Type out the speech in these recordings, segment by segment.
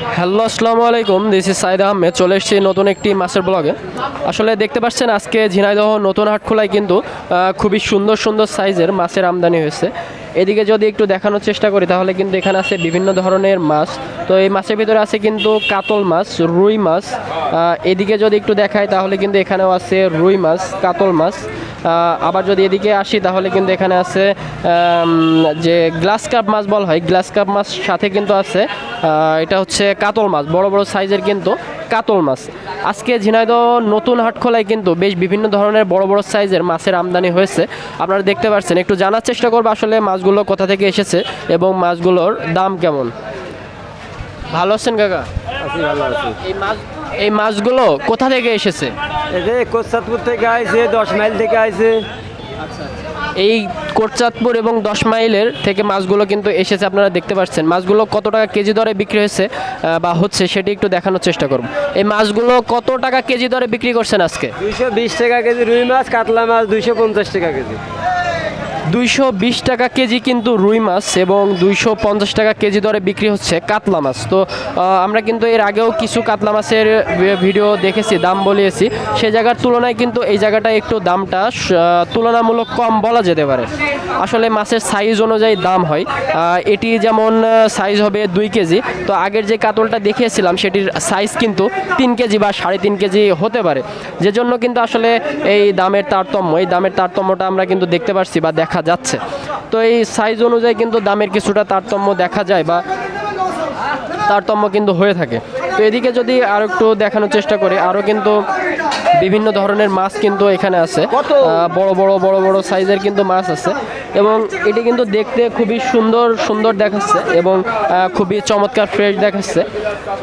Hello, আসসালামু আলাইকুম। This is Saeed Ahmed চলে এসেছি নতুন একটি মাছের ব্লগে। আসলে দেখতে পাচ্ছেন, আজকে ঝিনাইদহ নতুন হাট খোলায় কিন্তু খুবই সুন্দর সুন্দর সাইজের মাছের আমদানি হয়েছে। এদিকে যদি একটু দেখানোর চেষ্টা করি, তাহলে কিন্তু এখানে আছে বিভিন্ন ধরনের মাছ। তো এই মাছের ভিতরে আছে কিন্তু কাতল মাছ, রুই মাছ। এদিকে যদি একটু দেখাই, তাহলে কিন্তু এখানেও আছে রুই মাছ, কাতল মাছ। আবার যদি এদিকে আসি, তাহলে কিন্তু এখানে আছে যে গ্লাস কাপ মাছ বলা হয়, গ্লাস কাপ মাছ সাথে কিন্তু আছে এটা হচ্ছে কাতল মাছ বড় বড় সাইজের কিন্তু কাতল মাছ। আজকে ঝিনাইদহ নতুন হাট খোলায় কিন্তু বেশ বিভিন্ন ধরনের বড় বড় সাইজের মাছের আমদানি হয়েছে। আপনারা দেখতে পাচ্ছেন একটু জানার চেষ্টা করব আসলে মাছগুলো কোথা থেকে এসেছে এবং মাছগুলোর দাম কেমন? ভালো আছেন কাকা? ভালো আছি। এই মাছ এই মাছগুলো কোথা থেকে এসেছে? এই যে কোচাতপুর থেকে আইছে দশ মাইল থেকে আইছে। এই কোটচাঁদপুর এবং দশ মাইলের থেকে মাছগুলো কিন্তু এসেছে, আপনারা দেখতে পাচ্ছেন। মাছগুলো কত টাকা কেজি দরে বিক্রি হয়েছে বা হচ্ছে সেটি একটু দেখানোর চেষ্টা করব। এই মাছগুলো কত টাকা কেজি দরে বিক্রি করছেন আজকে? দুইশো বিশ টাকা কেজি রুই মাছ, কাতলা মাছ দুইশো পঞ্চাশ টাকা কেজি। দুইশো বিশ টাকা কেজি কিন্তু রুই মাছ এবং দুইশো পঞ্চাশ টাকা কেজি দরে বিক্রি হচ্ছে কাতলা মাছ। তো আমরা কিন্তু এর আগেও কিছু কাতলা মাছের ভিডিও দেখেছি, দাম বলিয়েছি। সে জায়গার তুলনায় কিন্তু এই জায়গাটা একটু দামটা তুলনামূলক কম বলা যেতে পারে। আসলে মাছের সাইজ অনুযায়ী দাম হয়। এটি যেমন সাইজ হবে দুই কেজি, তো আগের যে কাতলটা দেখিয়েছিলাম, সেটির সাইজ কিন্তু তিন কেজি বা সাড়ে তিন কেজি হতে পারে। যে জন্য কিন্তু আসলে এই দামের তারতম্য, এই দামের তারতম্যটা আমরা কিন্তু দেখতে পাচ্ছি বা দেখা যাচ্ছে। তো এই সাইজ অনুযায়ী কিন্তু দামের কিছুটা তারতম্য দেখা যায় বা তারতম্য কিন্তু হয়ে থাকে। তো এদিকে যদি আরও একটু দেখানোর চেষ্টা করি আরও কিন্তু বিভিন্ন ধরনের মাছ কিন্তু এখানে আছে। বড় বড় বড় বড় সাইজের কিন্তু মাছ আছে। এবং এটি কিন্তু দেখতে খুবই সুন্দর সুন্দর দেখাচ্ছে এবং খুবই চমৎকার ফ্রেশ দেখাচ্ছে।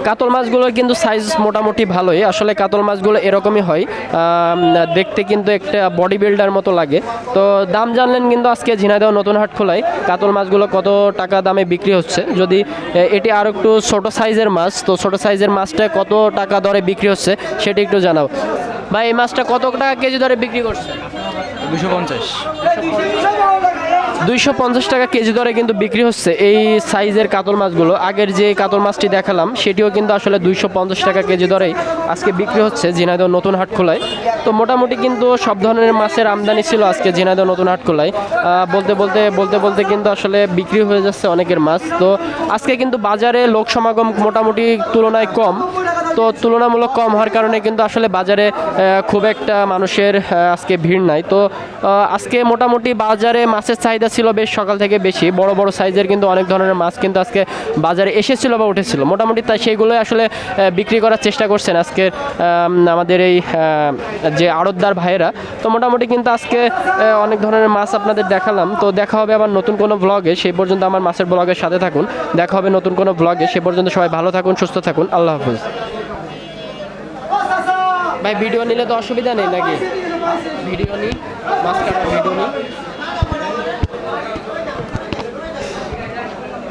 কাতল মাছগুলোর কিন্তু সাইজ মোটামুটি ভালোই। আসলে কাতল মাছগুলো এরকমই হয়। দেখতে কিন্তু একটা বডি বিল্ডার মতো লাগে। তো দাম জানলেন কিন্তু আজকে ঝিনাইদহ নতুন হাট খোলায় কাতল মাছগুলো কত টাকা দামে বিক্রি হচ্ছে। যদি এটি আরও একটু ছোটো সাইজের মাছ তো ছোটো সাইজের মাছটা কত টাকা দরে বিক্রি হচ্ছে সেটি একটু জানাও। ভাই এই মাছটা কত টাকা কেজি দরে বিক্রি করছে? দুশো পঞ্চাশ। দুইশো পঞ্চাশ টাকা কেজি দরে কিন্তু বিক্রি হচ্ছে এই সাইজের কাতল মাছগুলো। আগের যে কাতল মাছটি দেখালাম, সেটিও কিন্তু আসলে দুইশো পঞ্চাশ টাকা কেজি দরেই আজকে বিক্রি হচ্ছে ঝিনাইদহ নতুন হাট খোলায়। তো মোটামুটি কিন্তু সব ধরনের মাছের আমদানি ছিল আজকে ঝিনাইদহ নতুন হাট খোলায়। বলতে বলতে বলতে বলতে কিন্তু আসলে বিক্রি হয়ে যাচ্ছে অনেকের মাছ। তো আজকে কিন্তু বাজারে লোক সমাগম মোটামুটি তুলনায় কম। তো তুলনামূলক কম হওয়ার কারণে কিন্তু আসলে বাজারে খুব একটা মানুষের আজকে ভিড় নাই। তো আজকে মোটামুটি বাজারে মাছের চাহিদা ছিল বেশ সকাল থেকে বেশি। বড় বড় সাইজের কিন্তু অনেক ধরনের মাছ কিন্তু আজকে বাজারে এসেছিল বা উঠেছিল। মোটামুটি তাই সেইগুলোই আসলে বিক্রি করার চেষ্টা করছেন আজকে আমাদের এই যে আড়তদার ভাইয়েরা। তো মোটামুটি কিন্তু আজকে অনেক ধরনের মাছ আপনাদের দেখালাম। তো দেখা হবে আবার নতুন কোনো ব্লগে সেই পর্যন্ত আমার মাছের ব্লগের সাথে থাকুন। দেখা হবে নতুন কোনো ব্লগে সে পর্যন্ত সবাই ভালো থাকুন, সুস্থ থাকুন। আল্লাহ হাফিজ। ভাই ভিডিও নিলে তো অসুবিধা নেই নাকি? ভিডিও নিই মাছ কাটার ভিডিও নিই